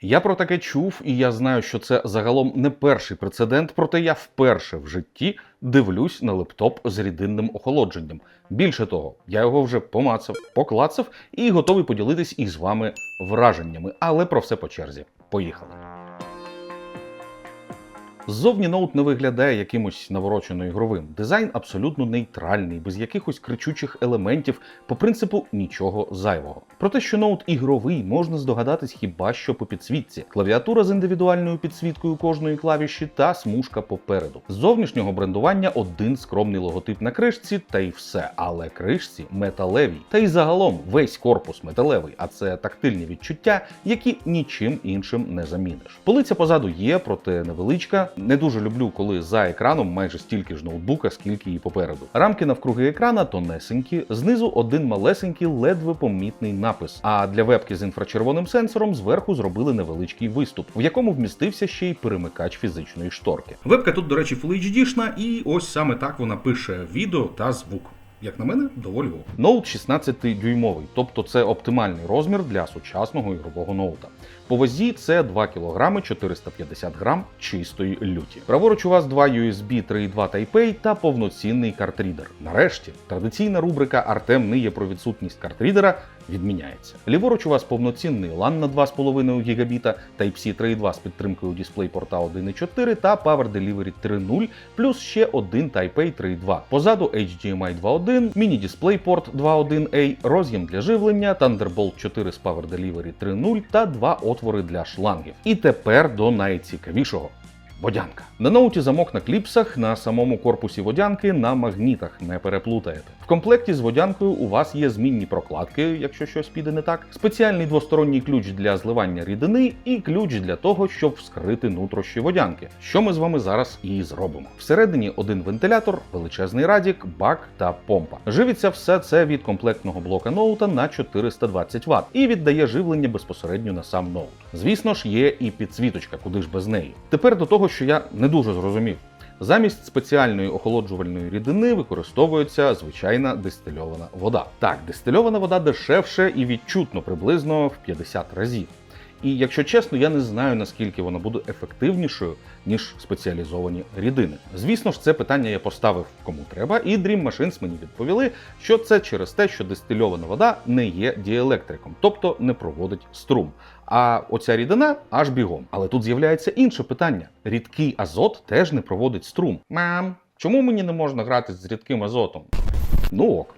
Я про таке чув, і я знаю, що це загалом не перший прецедент, проте я вперше в житті дивлюсь на лептоп з рідинним охолодженням. Більше того, я його вже помацав, поклацав і готовий поділитись із вами враженнями. Але про все по черзі. Поїхали. Ззовні ноут не виглядає якимось наворочено ігровим. Дизайн абсолютно нейтральний, без якихось кричучих елементів, по принципу нічого зайвого. Про те, що ноут ігровий, можна здогадатись хіба що по підсвітці. Клавіатура з індивідуальною підсвіткою кожної клавіші та смужка попереду. З зовнішнього брендування один скромний логотип на кришці, та й все. Але кришці металеві. Та й загалом весь корпус металевий, а це тактильні відчуття, які нічим іншим не заміниш. Полиця позаду є, проте невеличка. Не дуже люблю, коли за екраном майже стільки ж ноутбука, скільки і попереду. Рамки навкруги екрана тонесенькі, знизу один малесенький, ледве помітний напис. А для вебки з інфрачервоним сенсором зверху зробили невеличкий виступ, в якому вмістився ще й перемикач фізичної шторки. Вебка тут, до речі, Full HD-шна, і ось саме так вона пише відео та звук. Як на мене, доволі ок. Ноут 16-дюймовий, тобто це оптимальний розмір для сучасного ігрового ноута. По вазі це 2 кг 450 грам чистої люті. Праворуч у вас два USB 3.2 Type-A та повноцінний картрідер. Нарешті традиційна рубрика Артем ниє про відсутність картрідера відміняється. Ліворуч у вас повноцінний LAN на 2,5 ГБ, Type-C 3.2 з підтримкою DisplayPort 1.4 та Power Delivery 3.0, плюс ще один Type-A 3.2. Позаду HDMI 2.1, міні-DisplayPort 2.1A, роз'єм для живлення, Thunderbolt 4 з Power Delivery 3.0 та два отвори для шлангів. І тепер до найцікавішого. Водянка. На ноуті замок на кліпсах, на самому корпусі водянки на магнітах, не переплутаєте. В комплекті з водянкою у вас є змінні прокладки, якщо щось піде не так, спеціальний двосторонній ключ для зливання рідини і ключ для того, щоб вскрити нутрощі водянки, що ми з вами зараз і зробимо. Всередині один вентилятор, величезний радік, бак та помпа. Живиться все це від комплектного блока ноута на 420 Вт і віддає живлення безпосередньо на сам ноут. Звісно ж, є і підсвіточка, куди ж без неї. Тепер до того, що я не дуже зрозумів. Замість спеціальної охолоджувальної рідини використовується звичайна дистильована вода. Так, дистильована вода дешевше і відчутно приблизно в 50 разів. І якщо чесно, я не знаю наскільки вона буде ефективнішою ніж спеціалізовані рідини. Звісно ж, це питання я поставив кому треба, і Dream Machines мені відповіли, що це через те, що дистильована вода не є діелектриком, тобто не проводить струм. А оця рідина аж бігом. Але тут з'являється інше питання: рідкий азот теж не проводить струм. Мам, чому мені не можна грати з рідким азотом? Ну ок.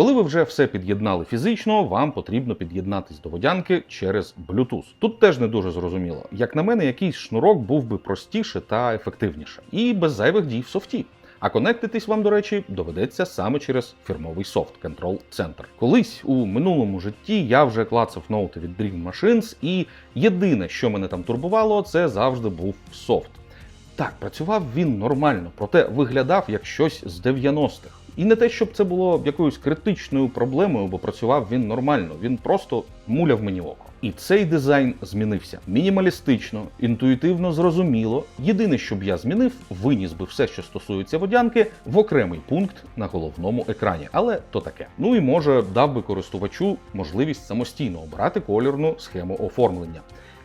Коли ви вже все під'єднали фізично, вам потрібно під'єднатись до водянки через Bluetooth. Тут теж не дуже зрозуміло. Як на мене, якийсь шнурок був би простіше та ефективніше, і без зайвих дій в софті. А конектитись вам, до речі, доведеться саме через фірмовий софт Control Center. Колись у минулому житті я вже клацав ноути від Dream Machines, і єдине, що мене там турбувало, це завжди був софт. Так, працював він нормально, проте виглядав як щось з 90-х. І не те, щоб це було якоюсь критичною проблемою, бо працював він нормально, він просто муляв мені око. І цей дизайн змінився мінімалістично, інтуїтивно зрозуміло. Єдине, що б я змінив, виніс би все, що стосується водянки, в окремий пункт на головному екрані. Але то таке. Ну і може дав би користувачу можливість самостійно обрати колірну схему оформлення.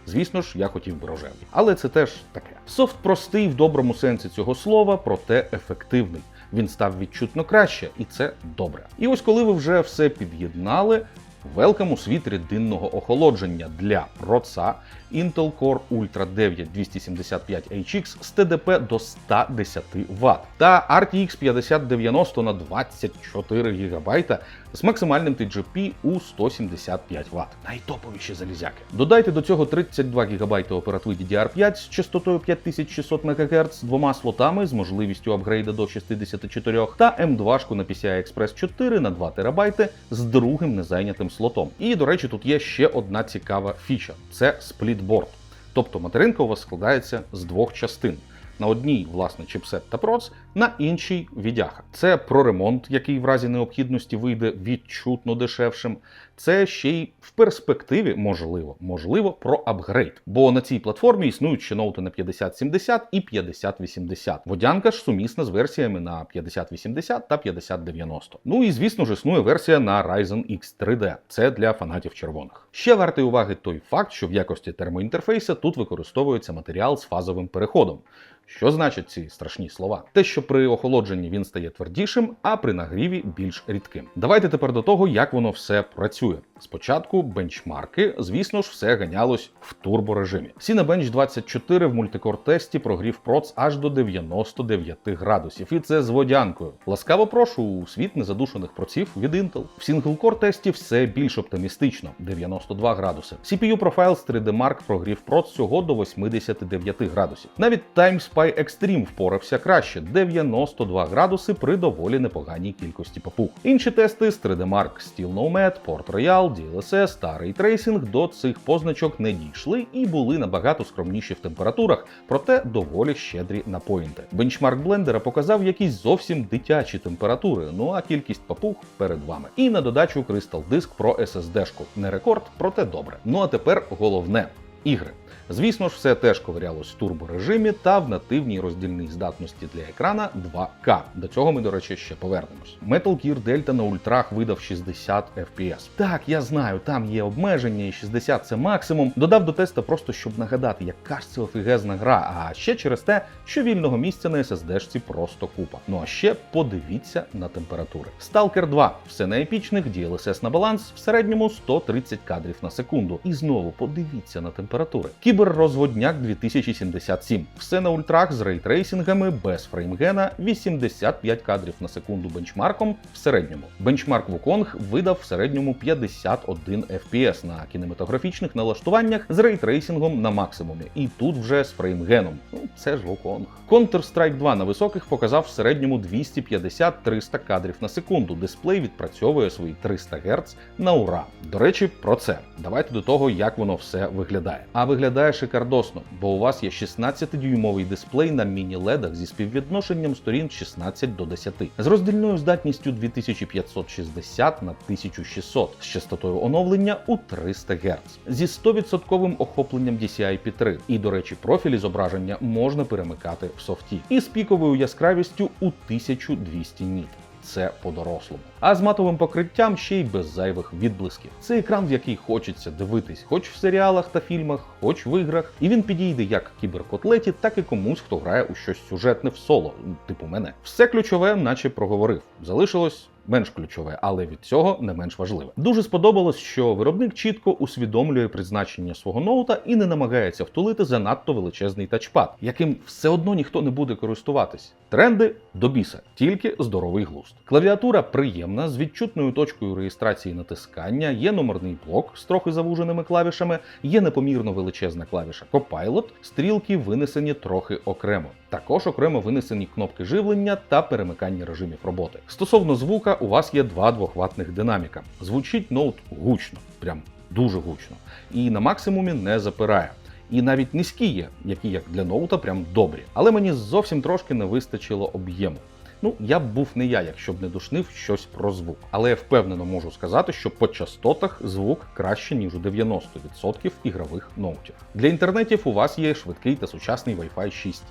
Звісно ж, я хотів би рожевий. Але це теж таке. Софт простий в доброму сенсі цього слова, проте ефективний. Він став відчутно краще, і це добре. І ось коли ви вже все під'єднали. Велкам у світ рідинного охолодження для проца Intel Core Ultra 9 275HX з ТДП до 110 Вт та RTX 5090 на 24 ГБ з максимальним TGP у 175 Вт. Найтоповіші залізяки. Додайте до цього 32 ГБ оперативи DDR5 з частотою 5600 МГц з двома слотами з можливістю апгрейда до 64 та M2 на PCI Express 4 на 2 ТБ з другим незайнятим слотом. І, до речі, тут є ще одна цікава фіча: це сплітборд. Тобто материнка у вас складається з двох частин. На одній, власне, чіпсет та проц, на іншій відяха. Це про ремонт, який в разі необхідності вийде відчутно дешевшим. Це ще й в перспективі можливо, можливо, про апгрейд. Бо на цій платформі існують ще ноути на 5070 і 5080. Водянка ж сумісна з версіями на 5080 та 5090. Ну і звісно ж існує версія на Ryzen X 3D. Це для фанатів червоних. Ще вартий уваги той факт, що в якості термоінтерфейса тут використовується матеріал з фазовим переходом. Що значать ці страшні слова? Те, що при охолодженні він стає твердішим, а при нагріві більш рідким. Давайте тепер до того, як воно все працює. Спочатку бенчмарки, звісно ж, все ганялось в турборежимі. Cinebench 24 в мультикор-тесті прогрів проц аж до 99 градусів, і це з водянкою. Ласкаво прошу у світ незадушених проців від Intel. В сінглкор тесті все більш оптимістично 92 градуси. CPU Profiles 3D Mark прогрів проц всього до 89 градусів. Навіть Time Spy Extreme впорався краще 92 градуси при доволі непоганій кількості папуг. Інші тести з 3D Mark Steel Nomad, Port Royal, DLSS та Ray Tracing до цих позначок не дійшли і були набагато скромніші в температурах, проте доволі щедрі на поінти. Бенчмарк блендера показав якісь зовсім дитячі температури, ну а кількість папуг перед вами. І на додачу Crystal Disk про SSD-шку. Не рекорд, проте добре. Ну а тепер головне ігри. Звісно ж, все теж ковирялось в турборежимі та в нативній роздільній здатності для екрана 2К. До цього ми, до речі, ще повернемось. Metal Gear Delta на ультрах видав 60 FPS. Так, я знаю, там є обмеження, і 60 це максимум. Додав до теста просто щоб нагадати, яка ж це офігезна гра. А ще через те, що вільного місця на SSD-шці просто купа. Ну а ще подивіться на температури. Stalker 2 все на епічних, DLSS на баланс в середньому 130 кадрів на секунду. І знову подивіться на температури. Кіберрозводняк 2077. Все на ультрах з рейтрейсингами без фреймгена 85 кадрів на секунду бенчмарком в середньому. Бенчмарк Wukong видав в середньому 51 FPS на кінематографічних налаштуваннях з рейтрейсингом на максимумі. І тут вже з фреймгеном. Ну, це ж Wukong. Counter-Strike 2 на високих показав в середньому 250-300 кадрів на секунду. Дисплей відпрацьовує свої 300 Гц на ура. До речі, про це. Давайте до того, як воно все виглядає. А виглядає шикардосно, бо у вас є 16-дюймовий дисплей на міні-ледах зі співвідношенням сторін 16 до 10, з роздільною здатністю 2560 на 1600, з частотою оновлення у 300 Гц, зі 100% охопленням DCI-P3. І, до речі, профілі зображення можна перемикати в софті, і з піковою яскравістю у 1200 ніт це по-дорослому. А з матовим покриттям ще й без зайвих відблисків. Це екран, в який хочеться дивитись, хоч в серіалах та фільмах, хоч в іграх. І він підійде як кіберкотлеті, так і комусь, хто грає у щось сюжетне в соло, типу мене. Все ключове, наче проговорив. Залишилось. Менш ключове, але від цього не менш важливе. Дуже сподобалось, що виробник чітко усвідомлює призначення свого ноута і не намагається втулити занадто величезний тачпад, яким все одно ніхто не буде користуватись. Тренди до біса, тільки здоровий глузд. Клавіатура приємна, з відчутною точкою реєстрації натискання, є номерний блок з трохи завуженими клавішами, є непомірно величезна клавіша Copilot, стрілки винесені трохи окремо. Також окремо винесені кнопки живлення та перемикання режимів роботи. Стосовно звука, у вас є два двохватних динаміка. Звучить ноут гучно, прям дуже гучно, і на максимумі не запирає. І навіть низькі є, які як для ноута прям добрі. Але мені зовсім трошки не вистачило об'єму. Ну, я б був не я, якщо б не душнив щось про звук. Але я впевнено можу сказати, що по частотах звук краще, ніж у 90% ігрових ноутів. Для інтернетів у вас є швидкий та сучасний Wi-Fi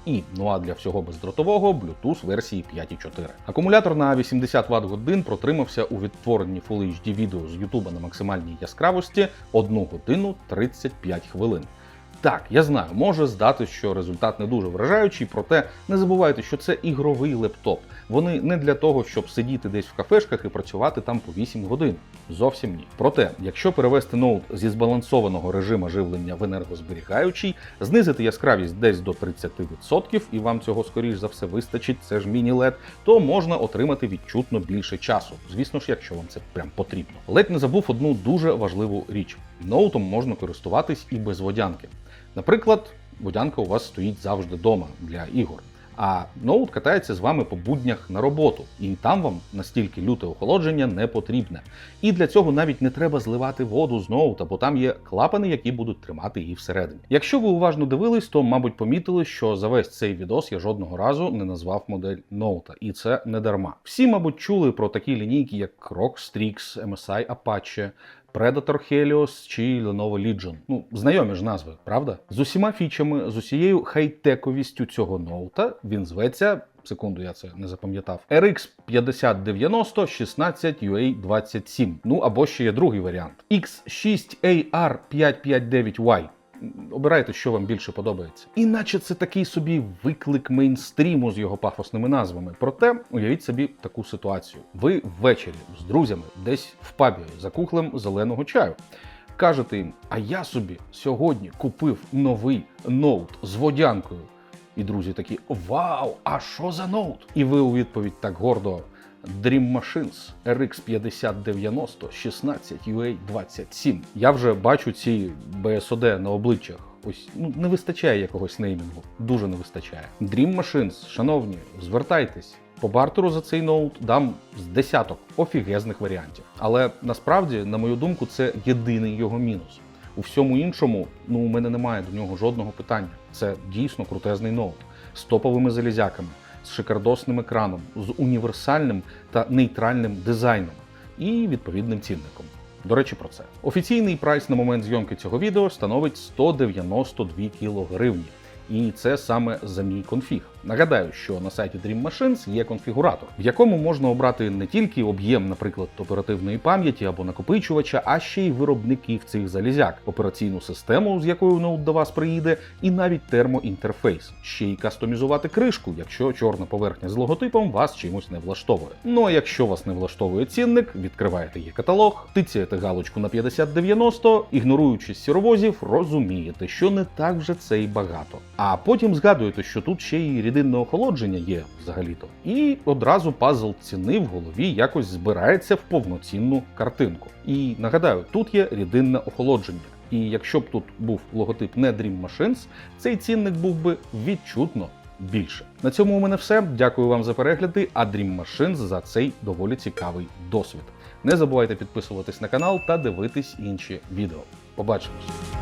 6E, ну а для всього бездротового Bluetooth версії 5.4. Акумулятор на 80 Вт годин протримався у відтворенні Full HD відео з YouTube на максимальній яскравості 1 годину 35 хвилин. Так, я знаю, може здати, що результат не дуже вражаючий, проте не забувайте, що це ігровий лептоп. Вони не для того, щоб сидіти десь в кафешках і працювати там по 8 годин. Зовсім ні. Проте, якщо перевести ноут зі збалансованого режиму живлення в енергозберігаючий, знизити яскравість десь до 30%, і вам цього скоріш за все вистачить, це ж міні-лед, то можна отримати відчутно більше часу. Звісно ж, якщо вам це прям потрібно. Ледь не забув одну дуже важливу річ: ноутом можна користуватись і без водянки. Наприклад, водянка у вас стоїть завжди вдома для ігор. А ноут катається з вами по буднях на роботу, і там вам настільки люте охолодження не потрібне. І для цього навіть не треба зливати воду з ноута, бо там є клапани, які будуть тримати її всередині. Якщо ви уважно дивились, то мабуть помітили, що за весь цей відос я жодного разу не назвав модель ноута, і це не дарма. Всі, мабуть, чули про такі лінійки, як Croc Strix, MSI Apache, Predator Helios чи Lenovo Legion. Ну, знайомі ж назви, правда? З усіма фічами, з усією хай-тековістю цього ноута він зветься. Секунду, я це не запам'ятав. RX 5090 16 UA 27. Ну або ще є другий варіант. X6AR 559Y. Обирайте, що вам більше подобається. Іначе це такий собі виклик мейнстріму з його пафосними назвами. Проте уявіть собі таку ситуацію. Ви ввечері з друзями десь в пабі за кухлем зеленого чаю. Кажете їм, а я собі сьогодні купив новий ноут з водянкою. І друзі такі: Вау! А що за ноут? І ви у відповідь так гордо. Dream Machines RX 5090 16 UA 27. Я вже бачу ці BSOD на обличчях. Ось ну не вистачає якогось неймінгу. Дуже не вистачає. Dream Machines, шановні, звертайтесь. По бартеру за цей ноут дам з десяток офігезних варіантів. Але насправді, на мою думку, це єдиний його мінус. У всьому іншому, ну у мене немає до нього жодного питання. Це дійсно крутезний ноут з топовими залізяками, з шикардосним екраном, з універсальним та нейтральним дизайном і відповідним цінником. До речі, про це. Офіційний прайс на момент зйомки цього відео становить 192 кілогривні. І це саме за мій конфіг. Нагадаю, що на сайті Dream Machines є конфігуратор, в якому можна обрати не тільки об'єм, наприклад, оперативної пам'яті або накопичувача, а ще й виробників цих залізяк, операційну систему, з якою ноут до вас приїде, і навіть термоінтерфейс. Ще й кастомізувати кришку, якщо чорна поверхня з логотипом вас чимось не влаштовує. Ну а якщо вас не влаштовує цінник, відкриваєте її каталог, тицяєте галочку на 5090, ігноруючи сіровозів, розумієте, що не так вже це й багато. А потім згадуєте, що тут ще й рідинне охолодження є взагалі-то. І одразу пазл ціни в голові якось збирається в повноцінну картинку. І нагадаю, тут є рідинне охолодження. І якщо б тут був логотип не Dream Machines, цей цінник був би відчутно більше. На цьому у мене все. Дякую вам за перегляди, а Dream Machines за цей доволі цікавий досвід. Не забувайте підписуватись на канал та дивитись інші відео. Побачимось!